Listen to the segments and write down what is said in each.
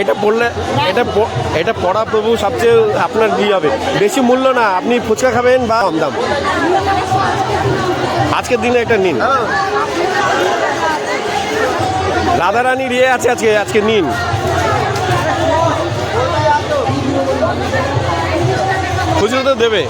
এটা পড়লে এটা এটা পড়া প্রভু সবচেয়ে আপনার কি হবে। বেশি মূল্য না, আপনি ফুচকা খাবেন বা কম দাম। আজকের দিনে এটা নিন। রাধারানীর ইয়ে আছে আজকে আজকে নিন। খুচরো তো দেবে।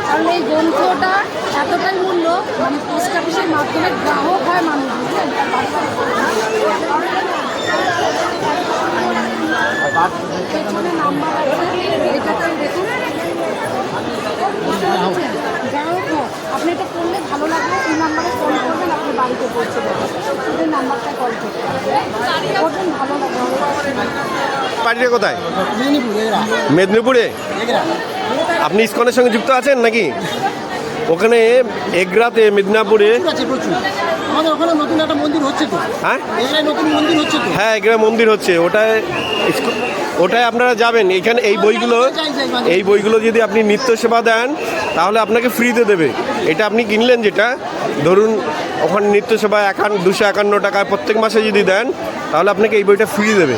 কারণ এই গ্রন্থটা এতটাই মূল্য মানে পোস্ট অফিসের মাধ্যমে গ্রাহক হয় মানুষ বুঝলেন পেছনে নাম্বার আছে এটাতে দেখুন। গ্রাহক হয় আপনি এটা করলে ভালো লাগবে এই নাম্বারে ফোন করবেন আপনি বাড়িতে পৌঁছে দেবেন এই নাম্বারটা কল করবেন করবেন ভালো লাগবে বাড়িটা কোথায়? মেদিনীপুরে আপনি ইস্কনের সঙ্গে যুক্ত আছেন নাকি? ওখানে এগরাতে মেদিনীপুরে প্রচুর আছে প্রচুর। আমাদের ওখানে নতুন একটা মন্দির হচ্ছে তো। হ্যাঁ? এগরায় নতুন মন্দির হচ্ছে তো। হ্যাঁ এগরা মন্দির হচ্ছে। ওটায় ওটায় আপনারা যাবেন। এখানে এই বইগুলো এই বইগুলো যদি আপনি নিত্য সেবা দেন তাহলে আপনাকে ফ্রিতে দেবে। এটা আপনি কিনলেন যেটা? ধরুন ওখানে নিত্য সেবা একান্ন দুশো একান্ন টাকায় প্রত্যেক মাসে যদি দেন তাহলে আপনাকে এই বইটা ফ্রি দেবে।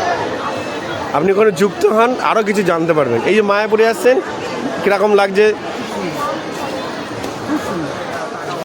আপনি ওখানে যুক্ত হন আরও কিছু জানতে পারবেন। এই যে মায়াপুরে আসছেন কীরকম লাগছে?